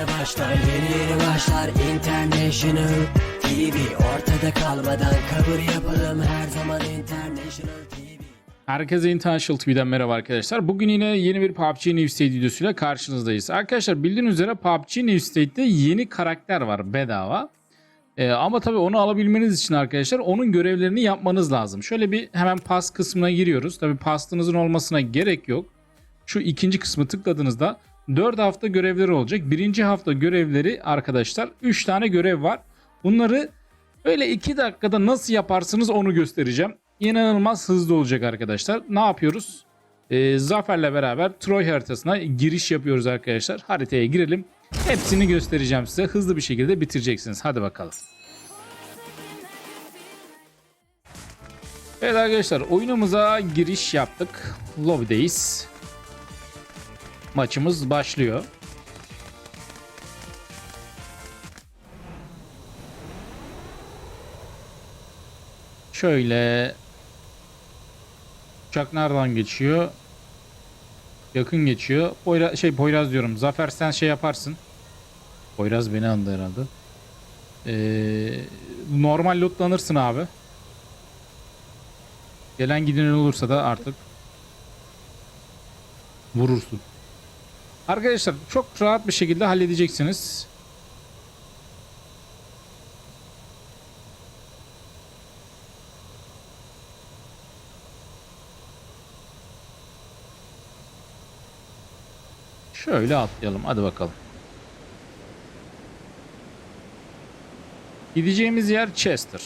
yeni başlar Yeni yeni başlar International TV Ortada kalmadan kabul yapalım Her zaman International TV Herkese International TV'den merhaba arkadaşlar. Bugün yine yeni bir PUBG New State videosuyla karşınızdayız. Arkadaşlar bildiğiniz üzere PUBG New State'de yeni karakter var bedava. Ee, ama tabii onu alabilmeniz için arkadaşlar onun görevlerini yapmanız lazım. Şöyle bir hemen pas kısmına giriyoruz. Tabii pastınızın olmasına gerek yok. Şu ikinci kısmı tıkladığınızda 4 hafta görevleri olacak. Birinci hafta görevleri arkadaşlar 3 tane görev var. Bunları Öyle 2 dakikada nasıl yaparsınız onu göstereceğim. İnanılmaz hızlı olacak arkadaşlar. Ne yapıyoruz? Ee, Zafer'le beraber Troy haritasına giriş yapıyoruz arkadaşlar. Haritaya girelim. Hepsini göstereceğim size. Hızlı bir şekilde bitireceksiniz. Hadi bakalım. Evet arkadaşlar oyunumuza giriş yaptık. Lobby'deyiz. Maçımız başlıyor. Şöyle uçak nereden geçiyor? Yakın geçiyor. Poyra şey Poyraz diyorum. Zafer sen şey yaparsın. Poyraz beni andı herhalde. Ee, normal lootlanırsın abi. Gelen giden olursa da artık vurursun. Arkadaşlar çok rahat bir şekilde halledeceksiniz. Şöyle atlayalım. Hadi bakalım. Gideceğimiz yer Chester.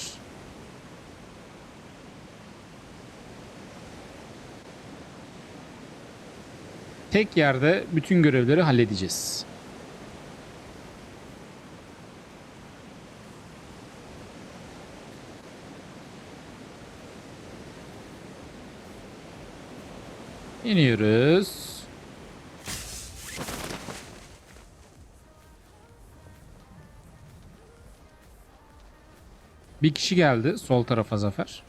Tek yerde bütün görevleri halledeceğiz. İniyoruz. Bir kişi geldi sol tarafa Zafer.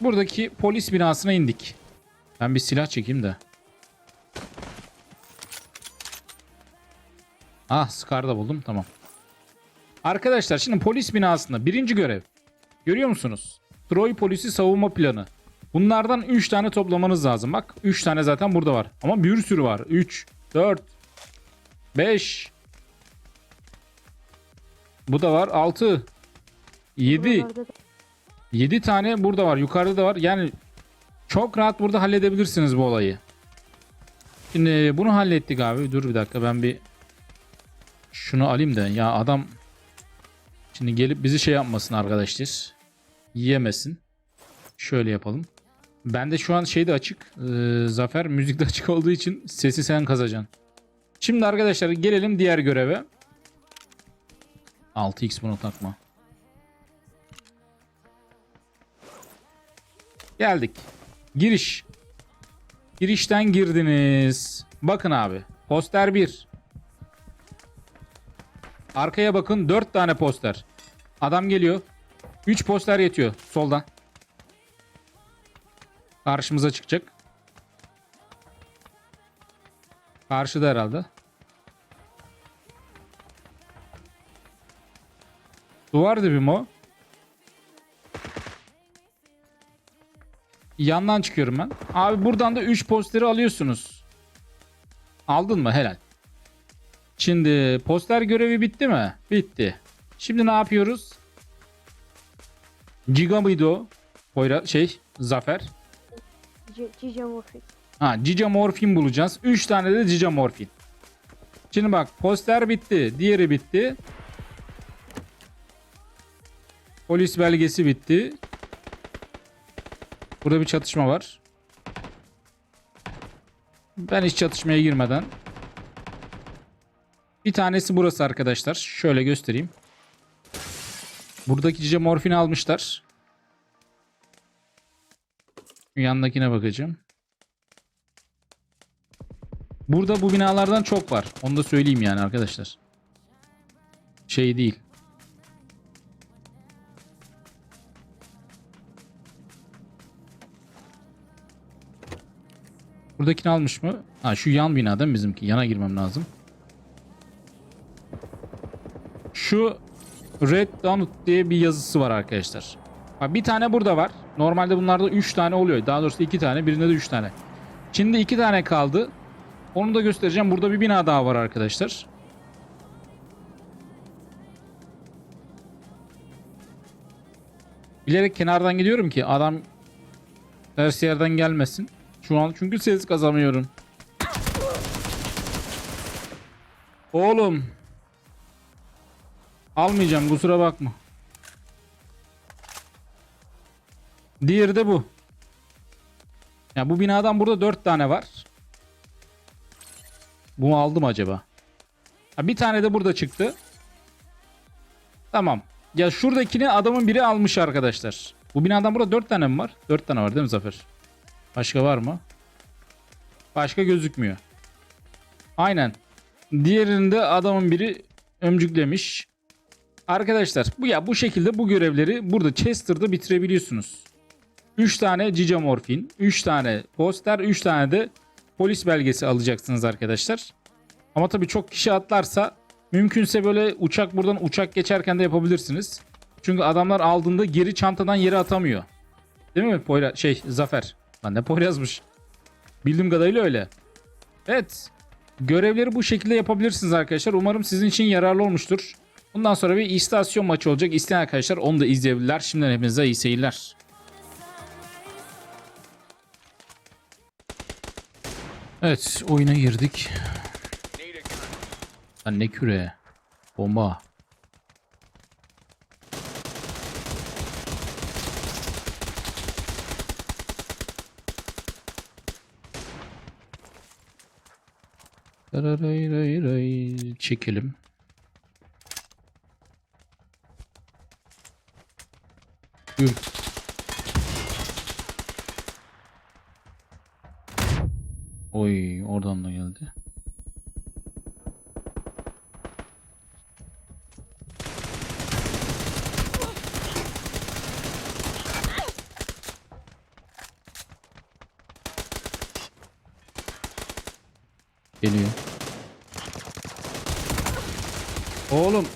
Buradaki polis binasına indik. Ben bir silah çekeyim de. Ah Scar da buldum tamam. Arkadaşlar şimdi polis binasında birinci görev. Görüyor musunuz? Troy polisi savunma planı. Bunlardan 3 tane toplamanız lazım. Bak 3 tane zaten burada var. Ama bir sürü var. 3, 4, 5, bu da var. 6. 7. Buralarda da 7 tane burada var. Yukarıda da var. Yani çok rahat burada halledebilirsiniz bu olayı. Şimdi bunu hallettik abi. Dur bir dakika ben bir şunu alayım da ya adam şimdi gelip bizi şey yapmasın arkadaşlar. Yiyemesin. Şöyle yapalım. Ben de şu an şeyde açık. Ee, Zafer müzikte açık olduğu için sesi sen kazacaksın. Şimdi arkadaşlar gelelim diğer göreve. 6x bunu takma. Geldik. Giriş. Girişten girdiniz. Bakın abi. Poster 1. Arkaya bakın 4 tane poster. Adam geliyor. 3 poster yetiyor soldan. Karşımıza çıkacak. Karşıda herhalde. Duvar dibi mi o? Yandan çıkıyorum ben. Abi buradan da 3 posteri alıyorsunuz. Aldın mı? Helal. Şimdi poster görevi bitti mi? Bitti. Şimdi ne yapıyoruz? Giga mıydı o? Poyra şey Zafer. C- Cice Morfik. Ha Cica Morfin bulacağız. 3 tane de Cica Morfin. Şimdi bak poster bitti. Diğeri bitti. Polis belgesi bitti. Burada bir çatışma var. Ben hiç çatışmaya girmeden. Bir tanesi burası arkadaşlar. Şöyle göstereyim. Buradaki Cica Morfin'i almışlar. Yanındakine bakacağım. Burada bu binalardan çok var. Onu da söyleyeyim yani arkadaşlar. Şey değil. Buradakini almış mı? Ha şu yan bina değil mi bizimki? Yana girmem lazım. Şu Red Donut diye bir yazısı var arkadaşlar. Bak bir tane burada var. Normalde bunlarda 3 tane oluyor. Daha doğrusu 2 tane. Birinde de 3 tane. Şimdi 2 tane kaldı. Onu da göstereceğim. Burada bir bina daha var arkadaşlar. Bilerek kenardan gidiyorum ki adam ters yerden gelmesin. Şu an çünkü ses kazamıyorum. Oğlum. Almayacağım kusura bakma. Diğeri de bu. Ya bu binadan burada 4 tane var. Bunu aldım acaba? Ha, bir tane de burada çıktı. Tamam. Ya şuradakini adamın biri almış arkadaşlar. Bu binadan burada 4 tane mi var? 4 tane var değil mi Zafer? Başka var mı? Başka gözükmüyor. Aynen. Diğerinde adamın biri ömcüklemiş. Arkadaşlar bu ya bu şekilde bu görevleri burada Chester'da bitirebiliyorsunuz. 3 tane Cica Morfin, 3 tane poster, 3 tane de polis belgesi alacaksınız arkadaşlar. Ama tabii çok kişi atlarsa mümkünse böyle uçak buradan uçak geçerken de yapabilirsiniz. Çünkü adamlar aldığında geri çantadan yere atamıyor. Değil mi Poyra şey Zafer? Lan ne Poyraz'mış. Bildiğim kadarıyla öyle. Evet. Görevleri bu şekilde yapabilirsiniz arkadaşlar. Umarım sizin için yararlı olmuştur. Bundan sonra bir istasyon maçı olacak. İsteyen arkadaşlar onu da izleyebilirler. Şimdiden hepinize iyi seyirler. Evet oyuna girdik. Lan ne küre. Bomba. Çekelim. Yürü. Oy oradan da geldi. Geliyor. Oğlum.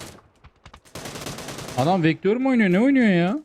Adam vektör mü oynuyor? Ne oynuyor ya?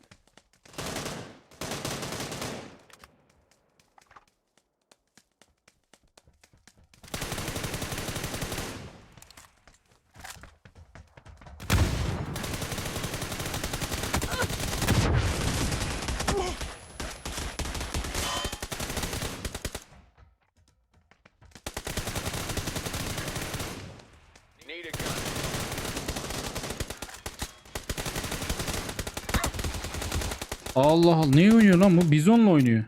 Allah Allah. Ne oynuyor lan bu? Bizon'la oynuyor.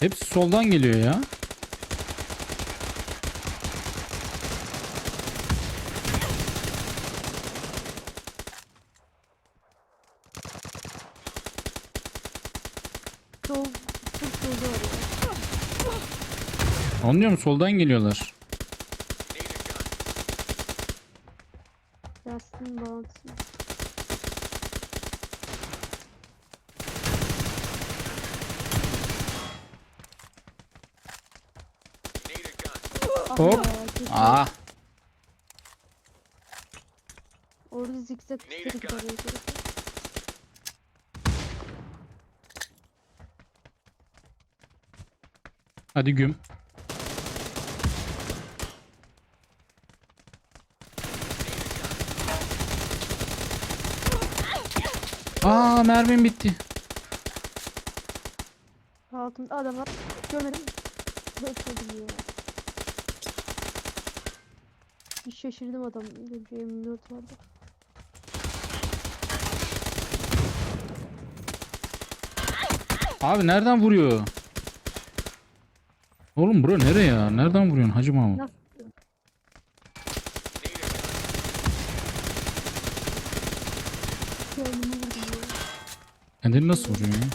Hepsi soldan geliyor ya. Sol, çok solda var ya. Anlıyor musun? Soldan geliyorlar. Bağlantısı. Ah Hop. ya. Ah. Orada zikzak üstleri gider ya, gerek yok. Hadi güm. Aa mermim bitti. Altında adam var. Görmedim. Ya. Hiç şaşırdım adam. Göreceğim minut vardı. Abi nereden vuruyor? Oğlum bura nereye ya? Nereden vuruyorsun Hacı Mahmut? Kendini nasıl vuruyorsun ya?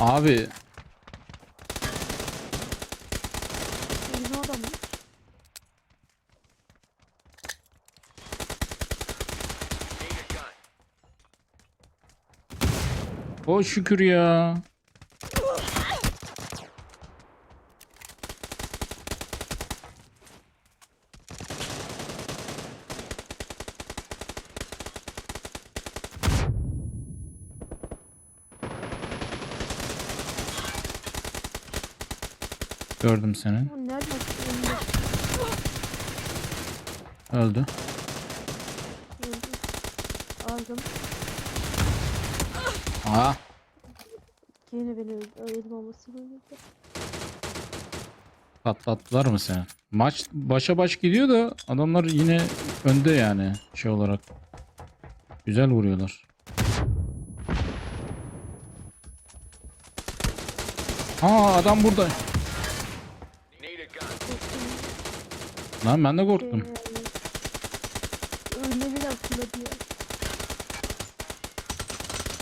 Abi o şükür ya. Gördüm seni. Öldü. Öldü. Aldım. Aa. Yine beni öldü. Öldüm olması öldü. Patlattılar mı seni? Maç başa baş gidiyor da adamlar yine önde yani şey olarak. Güzel vuruyorlar. Aa adam burada. Lan ben de korktum. Önüne bir atladı ya.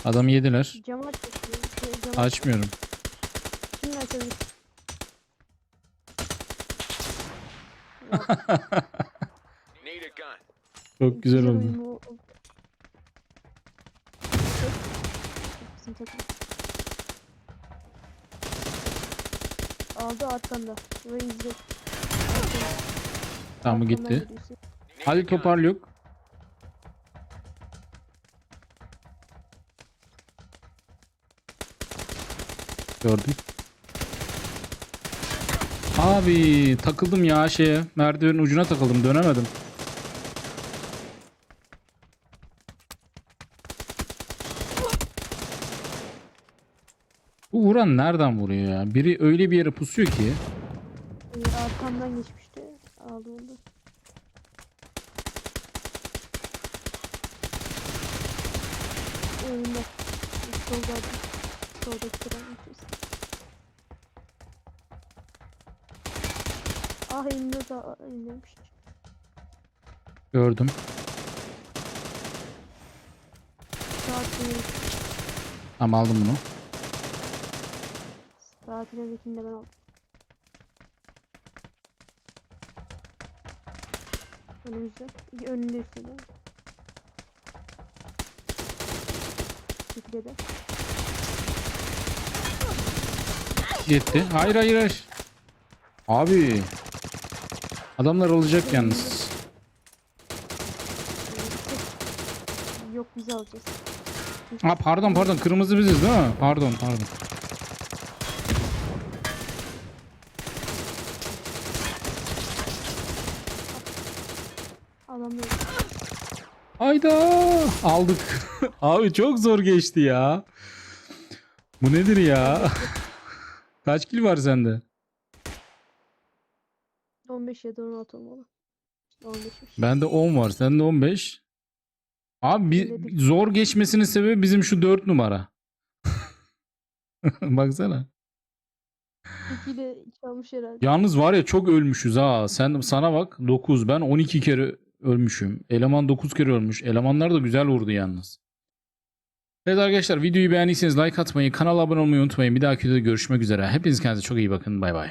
Adamı yediler. Cam aç. Şey, cam aç. Açmıyorum. Şimdi açabilir. Çok güzel oldu. Aldı. Ve izle. Tamam bu gitti. Hadi topar Gördüm. Abi takıldım ya şeye. Merdivenin ucuna takıldım. Dönemedim. Bu vuran nereden vuruyor ya? Biri öyle bir yere pusuyor ki. Ee, arkamdan geçmişti. Aldı oldu. Önünde. Solda. Soldaki tren Ah elinde da elindeymiş. Gördüm. Saat Tamam aldım bunu. Saatlerindekini de ben aldım. Önümüzde. Önünde üstünde. Şekilde de. Gitti. Hayır hayır hayır. Abi. Adamlar olacak yalnız. Yok biz alacağız. Ha pardon pardon kırmızı biziz değil mi? Pardon pardon. Adam yok. Hayda aldık. Abi çok zor geçti ya. Bu nedir ya? Kaç kill var sende? 15 ya da 16 olmalı. 15'miş. Bende 10 var. Sende 15. Abi bir- zor geçmesinin sebebi bizim şu 4 numara. Baksana. İkiyle çalmış herhalde. Yalnız var ya çok ölmüşüz ha. Sen sana bak 9 ben 12 kere ölmüşüm. Eleman 9 kere ölmüş. Elemanlar da güzel vurdu yalnız. Evet arkadaşlar videoyu beğendiyseniz like atmayı, kanala abone olmayı unutmayın. Bir dahaki videoda görüşmek üzere. Hepiniz kendinize çok iyi bakın. Bay bay.